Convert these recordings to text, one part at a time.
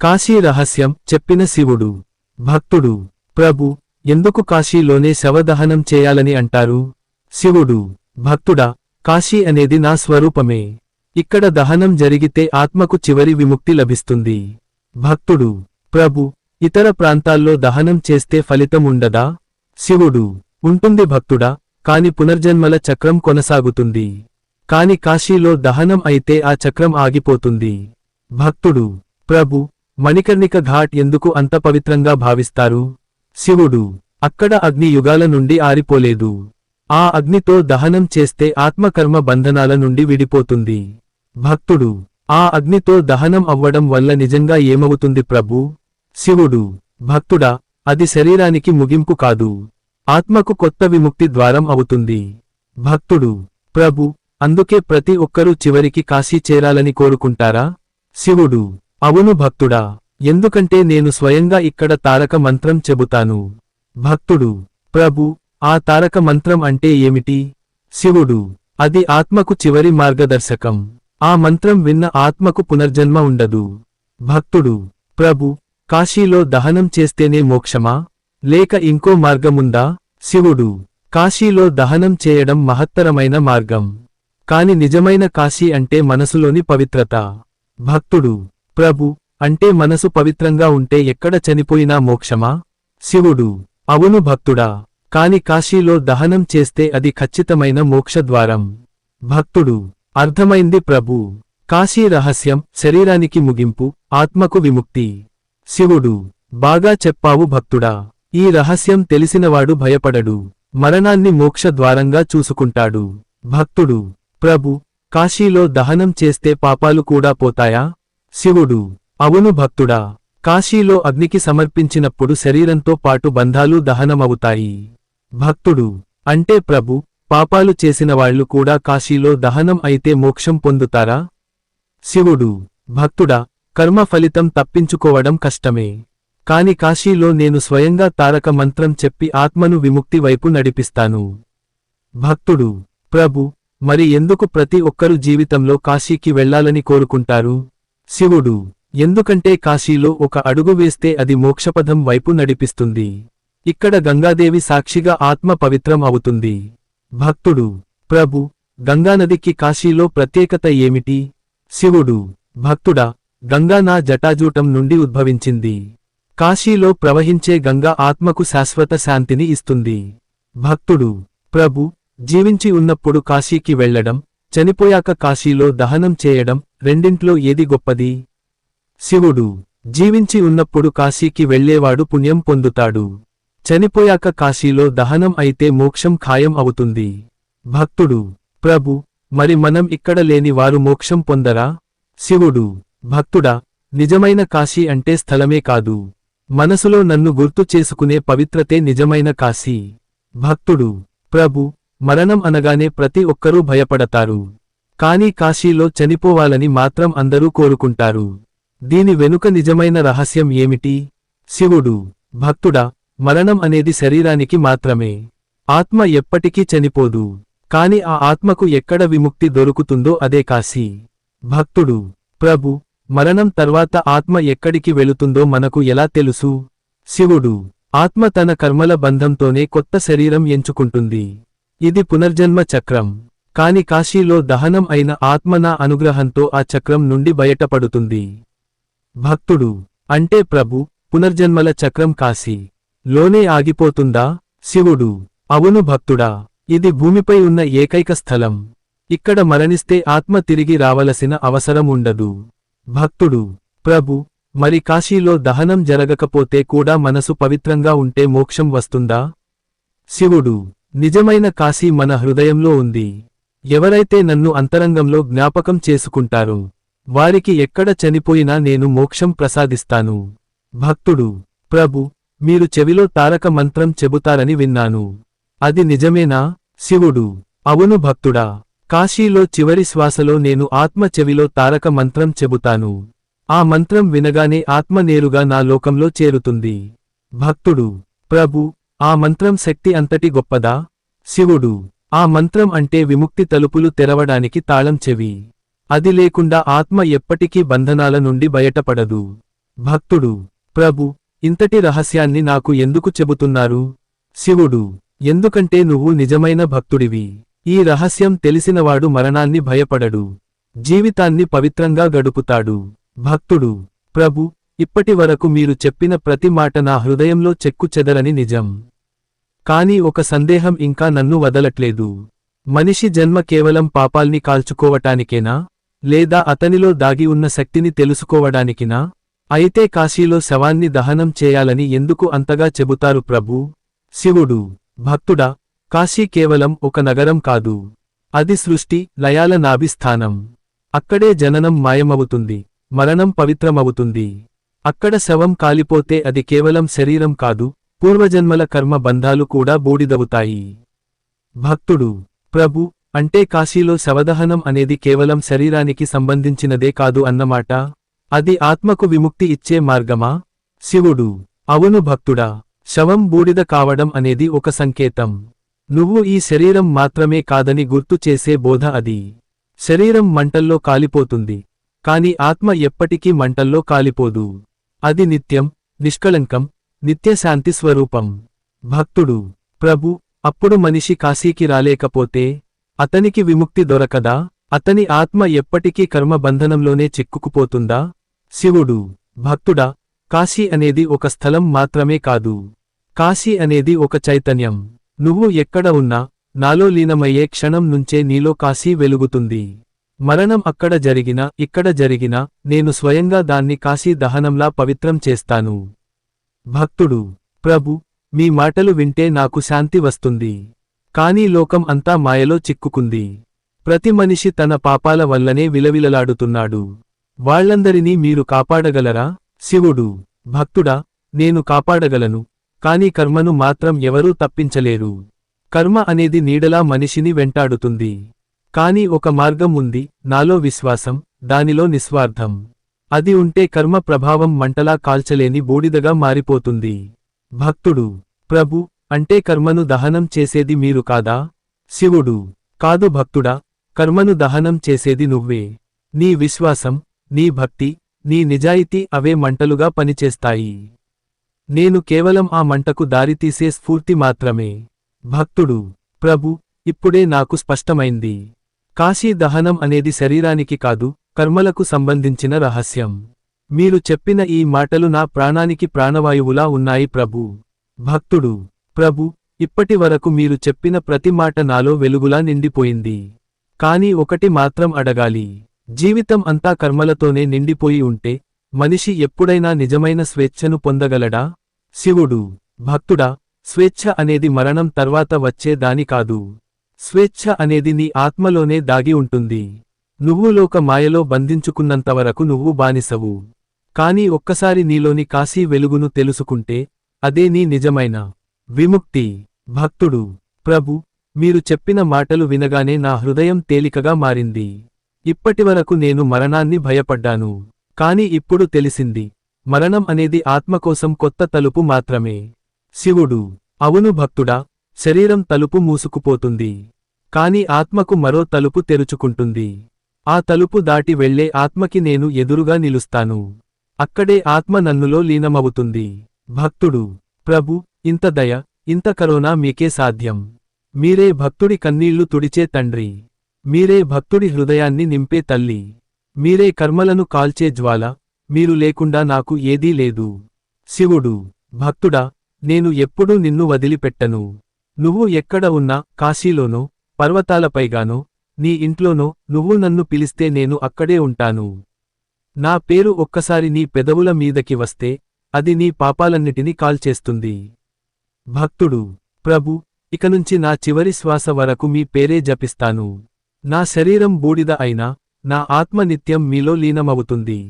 కాశీ రహస్యం చెప్పిన శివుడు. భక్తుడు ప్రభు ఎందుకు కాశీలోనే శవదహనం చేయాలని అంటారు? శివుడు భక్తుడా కాశీ అనేది నా స్వరూపమే. ఇక్కడ దహనం జరిగితే ఆత్మకు చివరి విముక్తి లభిస్తుంది. భక్తుడు ప్రభు ఇతర ప్రాంతాల్లో దహనం చేస్తే ఫలితం ఉండదా? శివుడు ఉంటుంది భక్తుడా కాని పునర్జన్మల చక్రం కొనసాగుతుంది. కాని కాశీలో దహనం అయితే ఆ చక్రం ఆగిపోతుంది. భక్తుడు ప్రభు మణికర్ణిక ఘాట్ ఎందుకు అంత పవిత్రంగా భావిస్తారు? శివుడు అక్కడ అగ్ని యుగాల నుండి ఆరిపోలేదు. ఆ అగ్నితో దహనం చేస్తే ఆత్మకర్మ బంధనాల నుండి విడిపోతుంది. భక్తుడు ఆ అగ్నితో దహనం అవ్వడం వల్ల నిజంగా ఏమవుతుంది ప్రభు? శివుడు భక్తుడా అది శరీరానికి ముగింపు కాదు. ఆత్మకు కొత్త విముక్తి ద్వారం అవుతుంది. భక్తుడు ప్రభు అందుకే ప్రతి ఒక్కరూ చివరికి కాశీ చేరాలని కోరుకుంటారా? శివుడు అవును భక్తుడా ఎందుకంటే నేను స్వయంగా ఇక్కడ తారక మంత్రం చెబుతాను. భక్తుడు ప్రభు ఆ తారక మంత్రం అంటే ఏమిటి? శివుడు అది ఆత్మకు చివరి మార్గదర్శకం. ఆ మంత్రం విన్న ఆత్మకు పునర్జన్మ ఉండదు. భక్తుడు ప్రభు కాశీలో దహనం చేస్తేనే మోక్షమా? లేక ఇంకో మార్గముందా? శివుడు కాశీలో దహనం చేయడం మహత్తరమైన మార్గం. కాని నిజమైన కాశీ అంటే మనసులోని పవిత్రత. భక్తుడు ప్రభు అంటే మనసు పవిత్రంగా ఉంటే ఎక్కడ చనిపోయినా మోక్షమా? శివుడు అవును భక్తుడా కాని కాశీలో దహనం చేస్తే అది ఖచ్చితమైన మోక్షద్వారం. భక్తుడు అర్థమైంది ప్రభు కాశీ రహస్యం శరీరానికి ముగింపు ఆత్మకు విముక్తి. శివుడు బాగా చెప్పావు భక్తుడా ఈ రహస్యం తెలిసినవాడు భయపడడు మరణాన్ని మోక్షద్వారంగా చూసుకుంటాడు. భక్తుడు ప్రభు కాశీలో దహనం చేస్తే పాపాలు కూడా పోతాయా? శివుడు అవును భక్తుడా కాశీలో అగ్నికి సమర్పించినప్పుడు శరీరంతో పాటు బంధాలు దహనమవుతాయి. భక్తుడు అంటే ప్రభు పాపాలు చేసిన వాళ్ళు కూడా కాశీలో దహనం అయితే మోక్షం పొందుతారా? శివుడు భక్తుడా కర్మ ఫలితం తప్పించుకోవడం కష్టమే. కాని కాశీలో నేను స్వయంగా తారక మంత్రం చెప్పి ఆత్మను విముక్తి వైపు నడిపిస్తాను. భక్తుడు ప్రభు మరి ఎందుకు ప్రతి ఒక్కరు జీవితంలో కాశీకి వెళ్ళాలని కోరుకుంటారు? శివుడు ఎందుకంటే కాశీలో ఒక అడుగు వేస్తే అది మోక్షపథం వైపు నడిపిస్తుంది. ఇక్కడ గంగాదేవి సాక్షిగా ఆత్మ పవిత్రం అవుతుంది. భక్తుడు ప్రభు గంగానదికి కాశీలో ప్రత్యేకత ఏమిటి? శివుడు భక్తుడా గంగా నా జటాజూటం నుండి ఉద్భవించింది. కాశీలో ప్రవహించే గంగా ఆత్మకు శాశ్వత శాంతిని ఇస్తుంది. భక్తుడు ప్రభు జీవించి ఉన్నప్పుడు కాశీకి వెళ్ళడం చనిపోయాక కాశీలో దహనం చేయడం రెండింట్లో ఏది గొప్పది? శివుడు జీవించి ఉన్నప్పుడు కాశీకి వెళ్ళేవాడు పుణ్యం పొందుతాడు. చనిపోయాక కాశీలో దహనం అయితే మోక్షం ఖాయం అవుతుంది. భక్తుడు ప్రభు మరి మనం ఇక్కడ లేని వారు మోక్షం పొందరా? శివుడు భక్తుడా నిజమైన కాశీ అంటే స్థలమే కాదు. మనసులో నన్ను గుర్తు చేసుకునే పవిత్రతే నిజమైన కాశీ. భక్తుడు ప్రభు మరణం అనగానే ప్రతి ఒక్కరూ భయపడతారు. కానీ కాశీలో చనిపోవాలని మాత్రం అందరూ కోరుకుంటారు. దీని వెనుక నిజమైన రహస్యం ఏమిటి? శివుడు భక్తుడా మరణం అనేది శరీరానికి మాత్రమే. ఆత్మ ఎప్పటికీ చనిపోదు. కాని ఆ ఆత్మకు ఎక్కడ విముక్తి దొరుకుతుందో అదే కాశీ. భక్తుడు ప్రభు మరణం తర్వాత ఆత్మ ఎక్కడికి వెళుతుందో మనకు ఎలా తెలుసు? శివుడు ఆత్మ తన కర్మల బంధంతోనే కొత్త శరీరం ఎంచుకుంటుంది. ఇది పునర్జన్మ చక్రం. కాని కాశీలో దహనం అయిన ఆత్మ నా అనుగ్రహంతో ఆ చక్రం నుండి బయటపడుతుంది. భక్తుడు. అంటే ప్రభు పునర్జన్మల చక్రం కాశీ. లోనే ఆగిపోతుందా? శివుడు. అవును భక్తుడా. ఇది భూమిపై ఉన్న ఏకైక స్థలం. ఇక్కడ మరణిస్తే ఆత్మ తిరిగి రావలసిన అవసరం ఉండదు. భక్తుడు. ప్రభు మరి కాశీలో దహనం జరగకపోతే కూడా మనసు పవిత్రంగా ఉంటే మోక్షం వస్తుందా? శివుడు. నిజమైన కాశీ మన హృదయంలో ఉంది. ఎవరైతే నన్ను అంతరంగంలో జ్ఞాపకం చేసుకుంటారో వారికి ఎక్కడ చనిపోయినా నేను మోక్షం ప్రసాదిస్తాను. భక్తుడు ప్రభు మీరు చెవిలో తారక మంత్రం చెబుతారని విన్నాను. అది నిజమేనా? శివుడు అవును భక్తుడా కాశీలో చివరి శ్వాసలో నేను ఆత్మ చెవిలో తారక మంత్రం చెబుతాను. ఆ మంత్రం వినగానే ఆత్మ నేరుగా నా లోకంలో చేరుతుంది. భక్తుడు ప్రభు ఆ మంత్రం శక్తి అంతటి గొప్పదా? శివుడు ఆ మంత్రం అంటే విముక్తి తలుపులు తెరవడానికి తాళం చెవి. అది లేకుండా ఆత్మ ఎప్పటికీ బంధనాల నుండి బయటపడదు. భక్తుడు ప్రభు ఇంతటి రహస్యాన్ని నాకు ఎందుకు చెబుతున్నారు? శివుడు ఎందుకంటే నువ్వు నిజమైన భక్తుడివి. ఈ రహస్యం తెలిసినవాడు మరణాన్ని భయపడడు. జీవితాన్ని పవిత్రంగా గడుపుతాడు. భక్తుడు ప్రభు ఇప్పటి వరకు మీరు చెప్పిన ప్రతి మాట నా హృదయంలో చెక్కు చెదరని నిజం. కాని ఒక సందేహం ఇంకా నన్ను వదలట్లేదు. మనిషి జన్మ కేవలం పాపాల్ని కాల్చుకోవటానికేనా? లేదా అతనిలో దాగి ఉన్న శక్తిని తెలుసుకోవడానికినా? అయితే కాశీలో శవాన్ని దహనం చేయాలని ఎందుకు అంతగా చెబుతారు ప్రభు? శివుడు భక్తుడా కాశీ కేవలం ఒక నగరం కాదు. అది సృష్టి లయాల నాభిస్థానం. అక్కడే జననం మాయమవుతుంది మరణం పవిత్రమవుతుంది. అక్కడ శవం కాలిపోతే అది కేవలం శరీరం కాదు పూర్వజన్మల కర్మ బంధాలు కూడా బూడిదవుతాయి. భక్తుడు ప్రభు అంటే కాశీలో శవదహనం అనేది కేవలం శరీరానికి సంబంధించినదే కాదు అన్నమాట. అది ఆత్మకు విముక్తి ఇచ్చే మార్గమా? శివుడు అవును భక్తుడా శవం బూడిద కావడం అనేది ఒక సంకేతం. నువ్వు ఈ శరీరం మాత్రమే కాదని గుర్తు చేసే బోధ అది. శరీరం మంటల్లో కాలిపోతుంది కాని ఆత్మ ఎప్పటికీ మంటల్లో కాలిపోదు. అది నిత్యం నిష్కళంకం నిత్యశాంతి స్వరూపం. భక్తుడు ప్రభు అప్పుడు మనిషి కాశీకి రాలేకపోతే అతనికి విముక్తి దొరకదా? అతని ఆత్మ ఎప్పటికీ కర్మబంధనంలోనే చిక్కుకుపోతుందా? శివుడు భక్తుడా కాశీ అనేది ఒక స్థలం మాత్రమే కాదు. కాశీ అనేది ఒక చైతన్యం. నువ్వు ఎక్కడ ఉన్నా నాలో లీనమయ్యే క్షణం నుంచే నీలో కాశీ వెలుగుతుంది. మరణం అక్కడ జరిగినా ఇక్కడ జరిగినా నేను స్వయంగా దాన్ని కాశీ దహనంలా పవిత్రం చేస్తాను. భక్తుడు ప్రభు మీ మాటలు వింటే నాకు శాంతి వస్తుంది. కానీ లోకం అంతా మాయలో చిక్కుకుంది. ప్రతి మనిషి తన పాపాల వల్లనే విలవిలలాడుతున్నాడు. వాళ్ళందరినీ మీరు కాపాడగలరా? శివుడు భక్తుడా నేను కాపాడగలను కాని కర్మను మాత్రం ఎవరూ తప్పించలేరు. కర్మ అనేది నీడలా మనిషిని వెంటాడుతుంది. కాని ఒక మార్గం ఉంది నాలో విశ్వాసం దానిలో నిస్వార్థం. అది ఉంటే కర్మ ప్రభావం మంటలా కాల్చలేని బూడిదగా మారిపోతుంది. భక్తుడు ప్రభు అంటే కర్మను దహనం చేసేది మీరు కాదా? శివుడు కాదు భక్తుడా కర్మను దహనం చేసేది నువ్వే. నీ విశ్వాసం నీ భక్తి నీ నిజాయితీ అవే మంటలుగా పనిచేస్తాయి. నేను కేవలం ఆ మంటకు దారితీసే స్ఫూర్తి మాత్రమే. భక్తుడు ప్రభు ఇప్పుడే నాకు స్పష్టమైంది. కాశీ దహనం అనేది శరీరానికి కాదు కర్మలకు సంబంధించిన రహస్యం. మీరు చెప్పిన ఈ మాటలు నా ప్రాణానికి ప్రాణవాయువులా ఉన్నాయి ప్రభు. భక్తుడు ప్రభు ఇప్పటి వరకు మీరు చెప్పిన ప్రతి మాట నాలో వెలుగులా నిండిపోయింది. కాని ఒకటి మాత్రం అడగాలి. జీవితం అంతా కర్మలతోనే నిండిపోయి ఉంటే మనిషి ఎప్పుడైనా నిజమైన స్వేచ్ఛను పొందగలడా? శివుడు భక్తుడా స్వేచ్ఛ అనేది మరణం తర్వాత వచ్చే దాని కాదు. స్వేచ్ఛ అనేది నీ ఆత్మలోనే దాగి ఉంటుంది. నువ్వు లోక మాయలో బంధించుకున్నంతవరకు నువ్వు బానిసవు. కాని ఒక్కసారి నీలోని కాశీ వెలుగును తెలుసుకుంటే అదే నీ నిజమైన విముక్తి. భక్తుడు ప్రభు మీరు చెప్పిన మాటలు వినగానే నా హృదయం తేలికగా మారింది. ఇప్పటివరకు నేను మరణాన్ని భయపడ్డాను. కాని ఇప్పుడు తెలిసింది మరణం అనేది ఆత్మకోసం కొత్త తలుపు మాత్రమే. శివుడు అవును భక్తుడా శరీరం తలుపు మూసుకుపోతుంది. కాని ఆత్మకు మరో తలుపు తెరుచుకుంటుంది. ఆ తలుపు దాటి వెళ్ళే ఆత్మకి నేను ఎదురుగా నిలుస్తాను. అక్కడే ఆత్మ నన్నులో లీనమవుతుంది. భక్తుడు ప్రభు ఇంత దయ ఇంత కరోనా మీకే సాధ్యం. మీరే భక్తుడి కన్నీళ్ళు తుడిచే తండ్రి. మీరే భక్తుడి హృదయాన్ని నింపే తల్లి. మీరే కర్మలను కాల్చే జ్వాల. మీరు లేకుండా నాకు ఏదీ లేదు. శివుడు భక్తుడా నేను ఎప్పుడూ నిన్ను వదిలిపెట్టను. నువ్వు ఎక్కడ ఉన్నా కాశీలోనో పర్వతాలపైగానో నీ ఇంట్లోనో నువ్వు నన్ను పిలిస్తే నేను అక్కడే ఉంటాను. నా పేరు ఒక్కసారి నీ పెదవుల మీదకి వస్తే అది నీ పాపాలన్నిటినీ కాల్చేస్తుంది. భక్తుడు ప్రభు ఇకనుంచి నా చివరి శ్వాస వరకు మీ పేరే జపిస్తాను. నా శరీరం బూడిద అయినా నా ఆత్మ నిత్యం మీలో లీనమవుతుంది.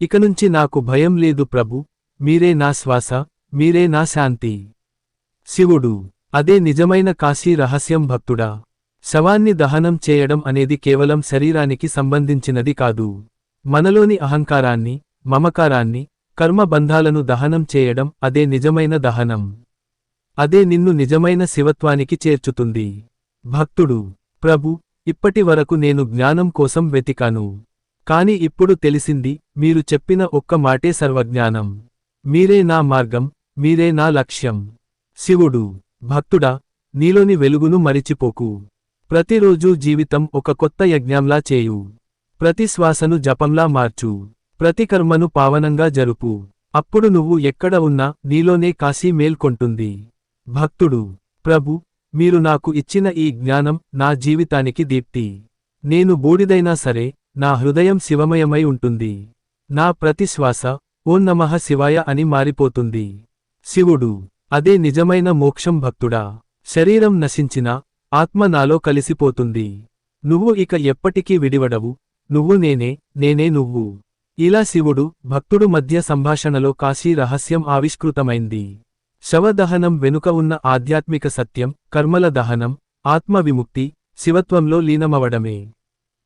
ఇకనుంచి నాకు భయం లేదు ప్రభు మీరే నా శ్వాస మీరే నా శాంతి. శివుడు అదే నిజమైన కాశీ రహస్యం భక్తుడా. శవాన్ని దహనం చేయడం అనేది కేవలం శరీరానికి సంబంధించినది కాదు. మనలోని అహంకారాన్ని మమకారాన్ని కర్మబంధాలను దహనం చేయడం అదే నిజమైన దహనం. అదే నిన్ను నిజమైన శివత్వానికి చేర్చుతుంది. భక్తుడు ప్రభు ఇప్పటి వరకు నేను జ్ఞానం కోసం వెతికాను. కాని ఇప్పుడు తెలిసింది మీరు చెప్పిన ఒక్క మాటే సర్వజ్ఞానం. మీరే నా మార్గం మీరే నా లక్ష్యం. శివుడు భక్తుడా నీలోని వెలుగును మరిచిపోకు. ప్రతిరోజూ జీవితం ఒక కొత్త యజ్ఞంలా చేయు. ప్రతి శ్వాసను జపంలా మార్చు. ప్రతి కర్మను పావనంగా జరుపు. అప్పుడు నువ్వు ఎక్కడ ఉన్నా నీలోనే కాశీ మేల్కొంటుంది. భక్తుడు ప్రభు మీరు నాకు ఇచ్చిన ఈ జ్ఞానం నా జీవితానికి దీప్తి. నేను బూడిదైనా సరే నా హృదయం శివమయమై ఉంటుంది. నా ప్రతి శ్వాస ఓం నమః శివాయ అని మారిపోతుంది. శివుడు అదే నిజమైన మోక్షం భక్తుడా. శరీరం నశించినా ఆత్మ నాలో కలిసిపోతుంది. నువ్వు ఇక ఎప్పటికీ విడివడవు. నువ్వు నేనే నేనే నువ్వు. ఇలా శివుడు భక్తుడు మధ్య సంభాషణలో కాశీ రహస్యం ఆవిష్కృతమైంది. శవదహనం వెనుక ఉన్న ఆధ్యాత్మిక సత్యం కర్మల దహనం ఆత్మ విముక్తి శివత్వంలో లీనమవడమే.